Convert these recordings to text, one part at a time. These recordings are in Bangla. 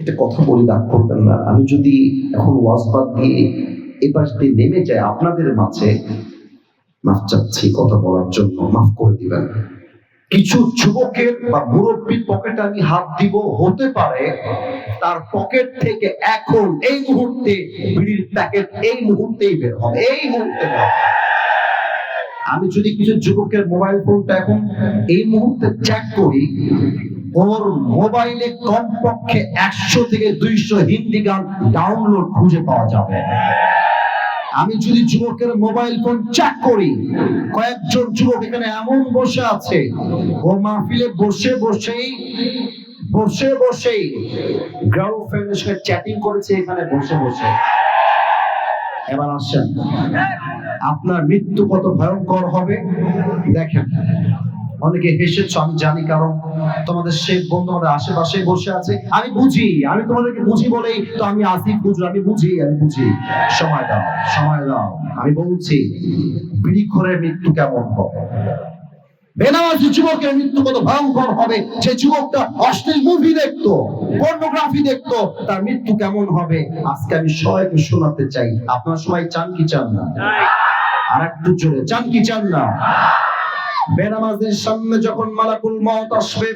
একটা কথা বলি, রাগ করবেন না। আমি যদি এখন ওয়াজ বাদ দিয়ে এপাশ দিয়ে নেমে যাই, আপনাদের মাঝে মাফ চাচ্ছি কথা বলার জন্য, মাফ করে দিবেন। কিছু যুবকের বা মুরব্বীর পকেটে আমি হাত দিব, হতে পারে তার পকেট থেকে এখন এই মুহূর্তে বিড়ির প্যাকেট এই মুহূর্তেই বের হবে, এই মুহূর্তে আমি যদি কিছু যুবকের মোবাইল ফোনটা এখন এই মুহূর্তে চেক করি ওর মোবাইলে কমপক্ষে একশো থেকে দুইশো হিন্দি গান ডাউনলোড খুঁজে পাওয়া যাবে। আমি যদি যুবকের মোবাইল ফোন চেক করি, কয়েকজন যুবক এখানে এমন বসে আছে, ও মাহফিলে বসে বসেই বসে বসেই গার্লফ্রেন্ডের সঙ্গে চ্যাটিং করেছে এখানে বসে বসে। এবার আসেন, আপনার মৃত্যু কত ভয়ঙ্কর হবে, দেখেন। অনেকে হেসেছ আমি জানি কারণ তোমাদের শেখ বন্ধু আমাদের আশেপাশে বসে আছে। আমি বুঝি আমি তোমাদেরকে বুঝি বলেই তো আমি আসিফ বুঝি আমি বুঝি আমি বুঝি। সময় দাও সময় দাও। আমি বলছি বিড়ি মৃত্যু কেমন হবে? বেনামাজি যুবকের মৃত্যু কত ভয়ঙ্কর হবে? যে যুবকটা অশ্লীল মুভি দেখতো পর্নোগ্রাফি দেখতো তার মৃত্যু কেমন হবে? আজকে আমি সবাইকে শোনাতে চাই। আপনারা সবাই চান কি চান না? আর একটু জোরে চান কি চান না? বেনামাজের সামনে যখন মালাকুল মত আসবে,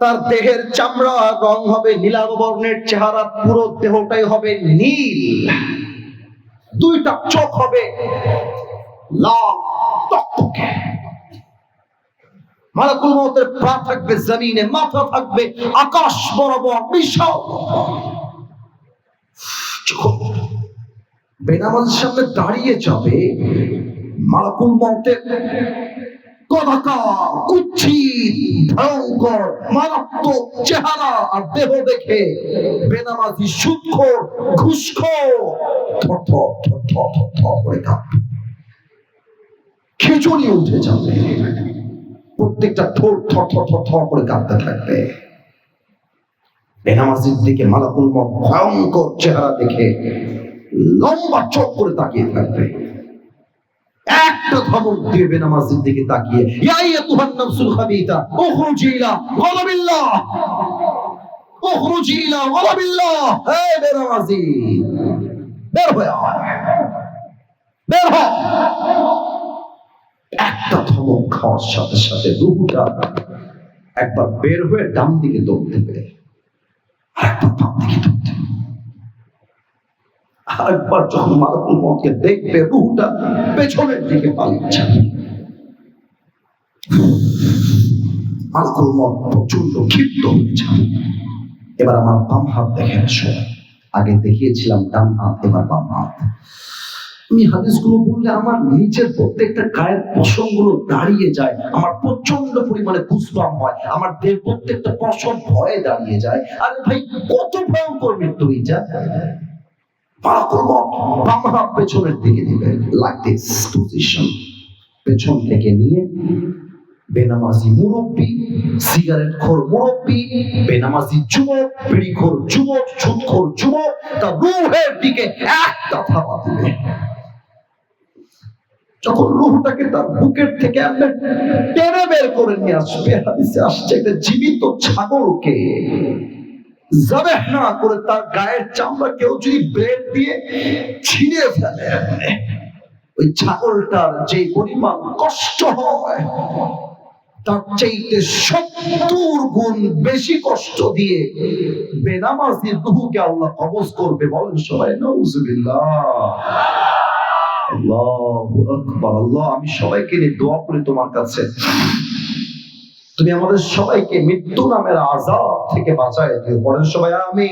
তার দেহের চামড়া রং হবে নীলাভ বর্ণের চেহারা, পুরো দেহটাই হবে নীল। দুইটা চোখ হবে লাল টকটকে মালাকুল মতের পা থাকবে জমিনে, মাথা থাকবে আকাশ বরাবর বিশাল। বেনামাজের সামনে দাঁড়িয়ে যাবে। মালাকুল মতের কুচ্ছিত, ভয়ঙ্কর, মারাত্মক চেহারা আর দেহ দেখে বেনামাজি খিচুড়ি উঠে যাবে। প্রত্যেকটা ঠোঁট থর থর থর থর করে কাঁপতে থাকবে। বেনামাজির দিকে মালাকুল মত ভয়ঙ্কর চেহারা দেখে লম্বা চোখ করে তাকিয়ে থাকবে। একটা ধমক দিয়ে বেনামাজির দিকে তাকিয়ে আইয়াতুহান নাফসুল খাবিতা হে বেনামাজি, বের হয়ে বের হ। একটা ধমক খাওয়ার সাথে সাথে রুহুটা একবার বের হয়ে ডান দিকে দৌড় দেবে আরেকবার বাম দিকে দৌড় আরেকবার যখন মালাকুল মতকে দেখবে, রুহটা পেছনের দিকে পালিয়ে মালাকুল মত প্রচণ্ড ক্ষিপ্ত হয়ে যাবে এবার আমার বাম হাত দেখে আসো। আগে দেখিয়েছিলাম ডান হাত, এবার বাম হাত। আমি বললে আমার প্রত্যেকটা গায়ের পশমগুলো দাঁড়িয়ে যায়। আমার প্রচণ্ড পরিমাণে গুসবাম হয়। আমার দেহ প্রত্যেকটা পশম ভয়ে দাঁড়িয়ে যায়। আরে ভাই, কত ভয়ঙ্কর মৃত্যু হয়ে যায় পা করব। বাম হাত পেছনের দিকে লাইক দিস পজিশন পেছন থেকে নিয়ে বেনামাজি মুরব্বী, সিগারেট খোর মুরব্বী, বেনামাজি যুবক যুবক যুবক রুহের দিকে একটা থাবা দিবে যখন রুহটাকে তার বুকের থেকে আপনি টেনে বের করে নিয়ে আসবে, হাদিসে আসছে একটা জীবিত ছাগলকে জবেহ না করে তার গায়ের চামড়া কেউ যদি ব্লেড দিয়ে ছিঁড়ে ফেলে, ওই ছাগলটার যে পরিমাণ কষ্ট হয়, তার চাইতে সত্তর গুণ বেশি কষ্ট দিয়ে বেনামাজির রুহুকে আল্লাহ কবজ করবে। বলেন সবাই আকবার, আল্লাহ, আমি সবাইকে নিয়ে দোয়া করি তোমার কাছে। তুমি আমাদের সবাইকে মৃত্যু নামের আজাব থেকে বাঁচায় দিও পরের সবাই আমি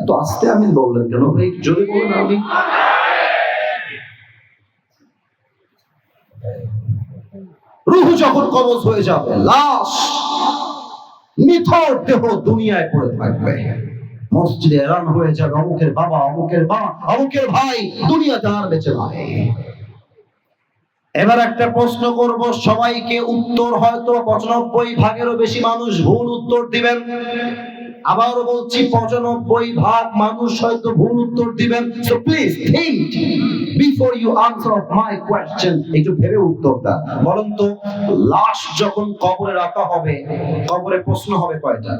এত আস্তে আমি বললেন কেন ভাই? জোরে বলেন আমি রুহ যখন কবজ হয়ে যাবে, লাশ নিথর দেহ দুনিয়ায় পড়ে থাকবে। মসজিদে এলান হয়ে যাবে, অমুকের বাবা, অমুকের মা, অমুকের ভাই, দুনিয়াতে আর বেঁচে নাই। এবার একটা প্রশ্ন করব, সবাইকে উত্তর হয়তো পঁচানব্বই ভাগেরও বেশি মানুষ ভুল উত্তর দিবেন। আবারও বলছি, পঁচানব্বই ভাগ মানুষ হয়তো ভুল উত্তর দিবেন। So please think before you answer of my question একটু ভেবে উত্তরটা। বলুন তো, লাশ যখন কবরে রাখা হবে, কবরে প্রশ্ন হবে কয়টা?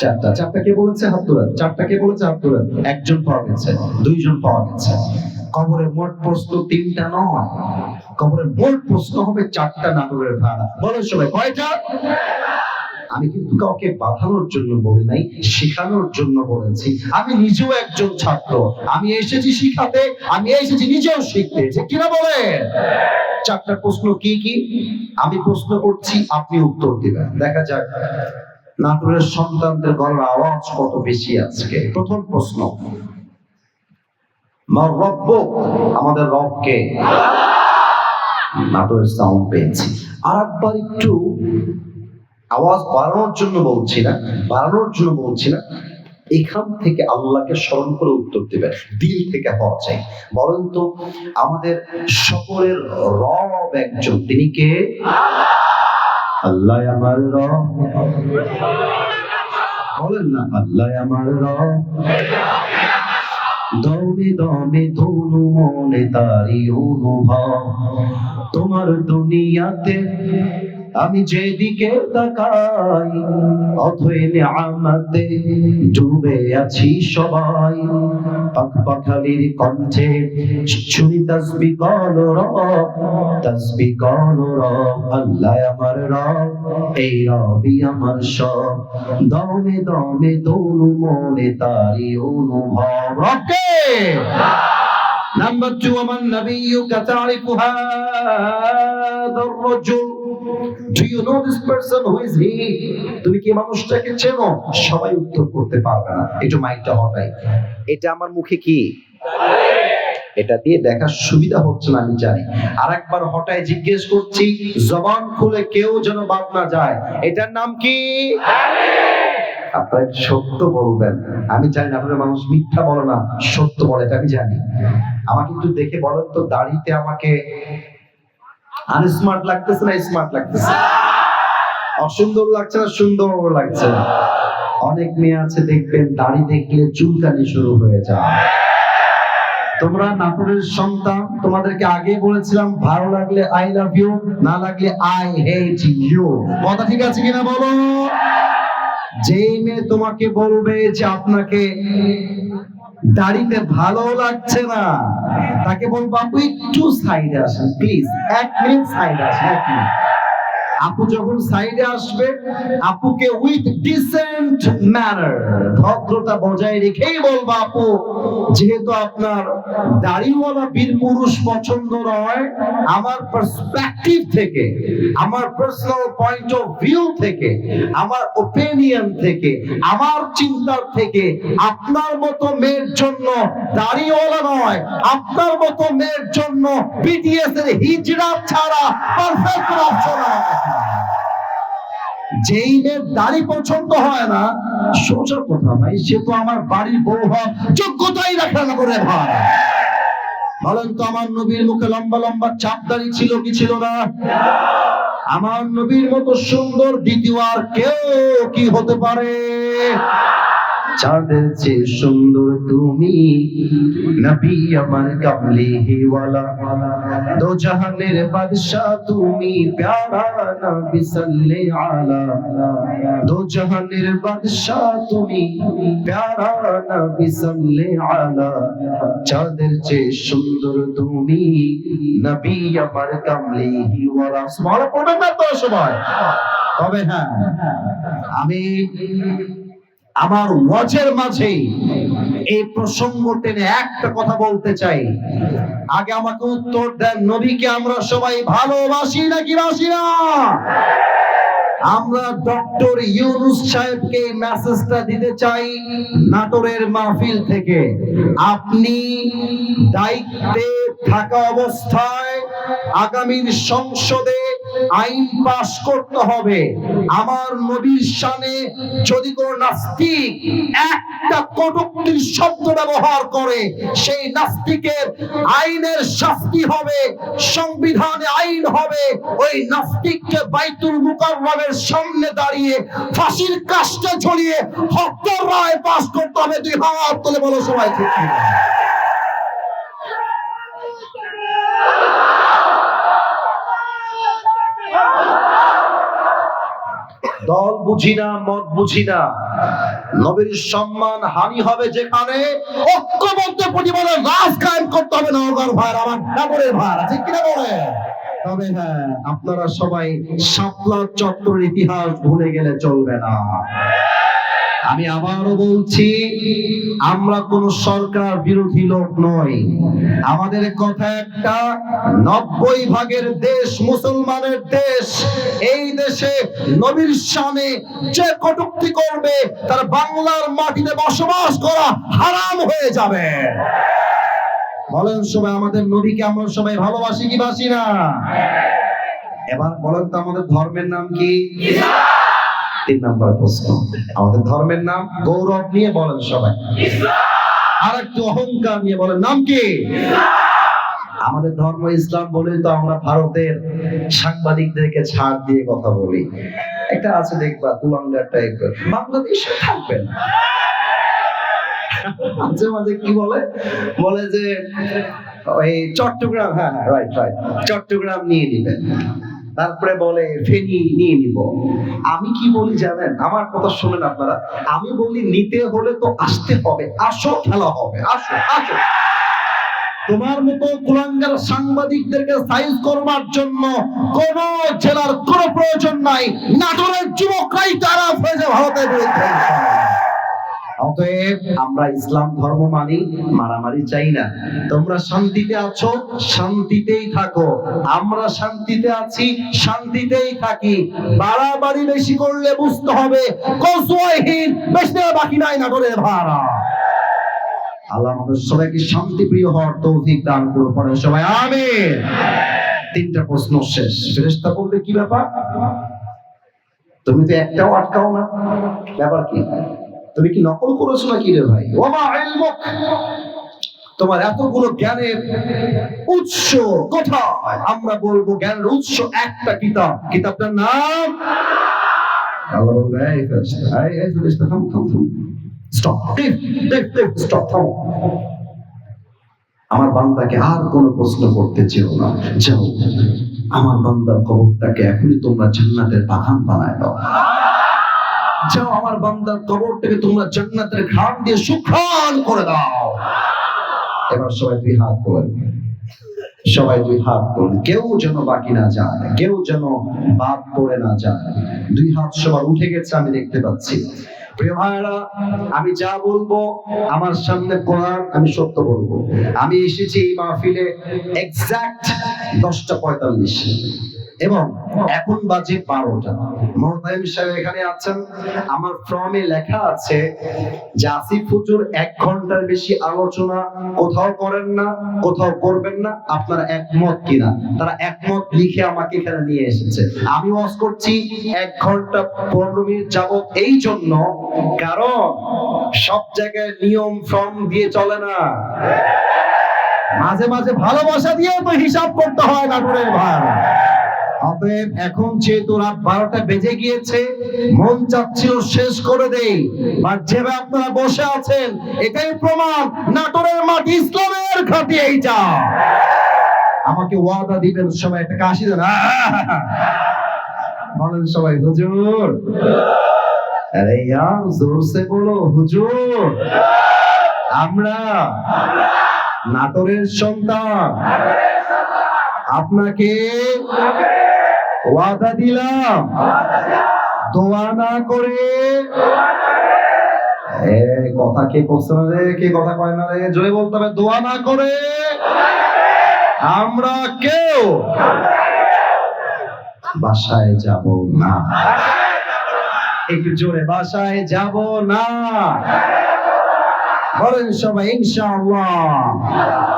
চারটা। চারটা কে বলেছে? হাত তোলেন চারটা কে বলেছে? হাত তোলেন একজন পাওয়া গেছে, দুইজন পাওয়া গেছে। কবরের মোট প্রশ্ন তিনটা নয়। কবরের মোট প্রশ্ন হবে চারটা নাটকের ভাড়া। বলো সবাই, কয়টা? আমি কিন্তু কাউকে বাঁধানোর জন্য বলি নাই, শেখানোর জন্য বলেছি। আমি নিজেও একজন ছাত্র। আমি এসেছি শিখাতে, আমি এসেছি নিজেও শিখতে। যে কিনা বলে? চারটা প্রশ্ন কি কি? আমি প্রশ্ন করছি, আপনি উত্তর দিবেন। দেখা যাক। নাটোরের সন্তানদের গলার আওয়াজ কত বেশি আজকে? প্রথম প্রশ্ন। আমাদের রবকে নাটোরের সাউন্ড পেয়েছি। আর একবার একটু আওয়াজ বাড়ানোর জন্য বলছি না বাড়ানোর জন্য বলছি না এখান থেকে আল্লাহকে স্মরণ করে উত্তর দেবেন, দিল থেকে হওয়া চাই। বলেন তো, আমাদের সকলের রব একজন, তিনি কে? আল্লাহ আমার র বলেন না, আল্লাহ আমার র দমে দমে ধনু মনে তারি অনুভব। তোমার দুনিয়াতে আমি যেদিকে তাকাই অথই নিয়ামতে ডুবে আছি সবাই পাখ পাখালির কণ্ঠে শুনি তসবি কল রব তসবি কল রব আল্লাহ আমার রব এই রবি আমার সব দমে দমে দোনো মনে তারি অনুভব রবকে নাম্বার টু আমার নবীকে তারিফু হাদা الرجل Do you know this person? Who is he? তুমি কি মানুষটাকে চেনো? সবাই উত্তর করতে পারবে না। একটু মাইকটা হটাই এটা আমার মুখে কি? এটা দিয়ে দেখার সুবিধা হচ্ছে না, আমি জানি। আর একবার হঠাৎ জিজ্ঞেস করছি, জবান খুলে কেউ যেন বাদ না যায়। এটার নাম কি? আপনারা সত্য বলবেন। আমি জানি না আপনাদের মানুষ মিথ্যা বলে না, সত্য বলে, এটা আমি জানি। আমাকে একটু দেখে বলেন তো, দাড়িতে আমাকে আনস্মার্ট লাগতেছে না স্মার্ট লাগতেছে? অসুন্দর লাগছে না সুন্দর লাগছে? অনেক মেয়ে আছে দেখবেন, দাড়ি দেখলে চুলকানি শুরু হয়ে যায়। তোমরা নাটোরের সন্তান, তোমাদেরকে আগে বলেছিলাম, ভালো লাগলে আই লাভ ইউ না লাগলে আই হেট ইউ কথা ঠিক আছে কিনা বলো? যেই মেয়ে তোমাকে বলবে যে আপনাকে দাড়িতে ভালো লাগছে না। তাকে বলব, আপু, একটু সাইডে আসেন প্লিজ এক মিনিট সাইডে আসেন, এক মিনিট আপু যখন সাইডে আসবে, আপুকে উইথ ডিসেন্ট ম্যানার ভদ্রতা বজায় রেখেই বলব আপু, যেহেতু আপনার দাড়িওয়ালা বীর পুরুষ পছন্দ নয়, আমার পার্সপেক্টিভ থেকে, আমার পার্সোনাল পয়েন্ট অফ ভিউ থেকে, আমার ওপিনিয়ন থেকে, আমার চিন্তার থেকে, আপনার মতো মেয়ের জন্য দাড়িওয়ালা নয়, আপনার মতো মেয়ের জন্য বিটিএস এর হিজড়া ছাড়া পারফেক্ট অপশন যেই মেয়ের দাড়ি পছন্দ হয় না, সোজা কথা ভাই, সে তো আমার বাড়ির বউ হওয়ার যোগ্যতাই রাখে না করে ভাই। বলেন তো, আমার নবীর মুখে লম্বা লম্বা চাপ দাড়ি ছিল কি ছিল না? আমার নবীর মতো সুন্দর দ্বিতীয় আর কেউ কি হতে পারে? চাঁদের চেয়ে সুন্দর তুমি। নবী আমার কামলি হিওয়ালা দো জাহানের বাদশাহ তুমি প্যারা নবী আলা দো জাহানের বাদশাহ তুমি প্যারা নবী আলা চাঁদের চেয়ে সুন্দর তুমি। নবী আমার কামলি হিওয়ালা সুবহানাল্লাহ পড়বেন না তো সবাই। তবে হ্যাঁ আমি আমার ওয়াজের মাঝে এই প্রসঙ্গ টেনে একটা কথা বলতে চাই। আগে আমাকে উত্তর দেন, নবীকে আমরা সবাই ভালোবাসি নাকি বাসি না? আমরা ডক্টর ইউনুস সাহেবকে এই মেসেজটা দিতে চাই নাটোরের মাহফিল থেকে। আপনি দায়িত্বে থাকা অবস্থায় আগামীর সংসদে আইন পাশ করতে হবে। আমার নবীর শানে যদি কোন নাস্তিক একটা কটুক্তির শব্দ ব্যবহার করে, সেই নাস্তিকের আইনের শাস্তি হবে, সংবিধানে আইন হবে। ওই নাস্তিককে বাইতুল মুকাররমের সামনে দাঁড়িয়ে ফাঁসির কাজটা ঝরিয়ে হত্যার রায় পাশ করতে হবে। দুই হাত তুলে বলো সবাই ঠিক কি না? দল বুঝি না, মত বুঝি না। নবীর সম্মান হানি হবে যেখানে ঐক্যবদ্ধ পরিবারের রাজ কায়েম করতে হবে নওগাঁর ভাই, আমার নগরের ভাই, ঠিক কিনা বলে? তবে হ্যাঁ আপনারা সবাই শাপলা চত্বরের ইতিহাস ভুলে গেলে চলবে না। আমি আবারও বলছি আমরা কোন সরকার বিরোধী লোক নই। আমাদের কথা একটা, নব্বই ভাগের দেশ মুসলমানের দেশ, এই দেশে নবীর সামনে যে কটুক্তি করবে, তার বাংলার মাটিতে বসবাস করা হারাম হয়ে যাবে। বলেন সবাই, আমাদের নবীকে আমরা সবাই ভালোবাসি কি বাসি না? এবার বলেন তো আমাদের ধর্মের নাম কি? তিন নম্বর প্রশ্ন। আমাদের ধর্মের নাম গৌরব নিয়ে বলেন সবাই। আর একটু অহংকার নিয়ে বলেন, নাম কি? আমাদের ধর্ম ইসলাম বলে তো আমরা ভারতের সাংবাদিকদেরকে ছাড় দিয়ে কথা বলি। একটা আছে দেখবা তুলাঙ্গার টাইপের বাংলাদেশে থাকবে মাঝে মাঝে কি বলে? বলে যে ওই চট্টগ্রাম হ্যাঁ হ্যাঁ রাইট রাইট চট্টগ্রাম নিয়ে নিবেন। তারপরে বলে, ফেনি, নিয়ে নিব। আমি কি বলি জানেন? আমার কথা শুনেন আপনারা। আমি বলি, নিতে হলে তো আসতে হবে। আসো, খেলা হবে। আসো আসো। তোমার মতো কুলাঙ্গার সাংবাদিকদেরকে সাইজ করবার জন্য কোন জেলার কোন প্রয়োজন নাই। নাটোরের যুবকরাই তারা ভারতের বিরুদ্ধে। অতএব আমরা ইসলাম ধর্ম মানি, মারামারি চাই না। তোমরা শান্তিতে আছো, শান্তিতেই থাকো। আমরা শান্তিতে আছি, শান্তিতেই থাকি। বাড়াবাড়ি বেশি করলে বুঝতে হবে কসওয়াহীন বেশি বাকি নাই না করে ভাড়া। আল্লাহ আমাদের সবাইকে শান্তি প্রিয় হওয়ার তৌফিক দান করুন, পরে সবাই আমিন। তিনটা প্রশ্ন শেষ। ফেরেশতা বলবে, কি ব্যাপার? তুমি তো একটাও আটকাও না। ব্যাপার কি? তুমি কি নকল করেছ নাকি রে ভাই? ওমা ইলমুক। তোমার এতগুলো জ্ঞানের উৎস কোথায়? আমরা বলব জ্ঞানের উৎস একটা কিতাব। কিতাবটার নাম আমার বান্দাকে আর কোনো প্রশ্ন করতে চেও না। যাও, আমার বান্দার কবরটাকে এখনই তোমরা জান্নাতের বাগান বানায় দাও। যাও আমার বান্দার কবরটাকে তোমরা জান্নাতের ঘ্রাণ দিয়ে সুখ্রাণ করে দাও। এবার সবাই দুই হাত তোলেন। সবাই দুই হাত তোলেন। কেউ যেন বাকি না যায়, কেউ যেন বাদ পড়ে না যায়। দুই হাত সবার উঠে গেছে, আমি দেখতে পাচ্ছি। প্রিয় ভাইরা আমি যা বলব, আমার সামনে কোরআন আমি সত্য বলব। আমি এসেছি এই মাহফিলে এক্সাক্ট দশটা পঁয়তাল্লিশ। এবং এখন বাজে বারোটা। মোহতাইম সাহেব এখানে আছেন। আমার ফর্মে লেখা আছে যে আসিফ এক ঘণ্টার বেশি আলোচনা কোথাও করেন না, কোথাও করবেন না, আপনারা একমত কিনা? তারা একমত লিখে আমাকে এখানে নিয়ে এসেছে। আমি ওয়াজ করছি, এক ঘণ্টা পনেরো মিনিট যাবত এই জন্য, কারণ সব জায়গায় নিয়ম ফর্ম দিয়ে চলে না। মাঝে মাঝে ভালোবাসা দিয়েও তো হিসাব করতে হয় নাটুরের ভাই। অতএব এখন যেহেতু রাত বারোটা বেজে গিয়েছে, মন চাচ্ছিল শেষ করে দেই। আর যেভাবে আপনারা বসে আছেন, এটাই প্রমাণ, নাটোরের মাটি ইসলামের ঘাটি এইটা আমাকে ওয়াদা দিবেন সবাই, একটা কাশি দেন। বলেন সবাই, হুজুর। আরে ইয়ার জোর সে বলো, হুজুর। আমরা নাটোরের সন্তান। আপনাকে ওয়াদা দিলাম। দোয়া না করে। কথা কে করছে না রে? কে কথা কয় না রে? জোরে বলতে হবে, দোয়া না করে। আমরা কেউ বাসায় যাব না। একটু জোরে, বাসায় যাব না। বলেন সবাই, ইনশাআল্লাহ।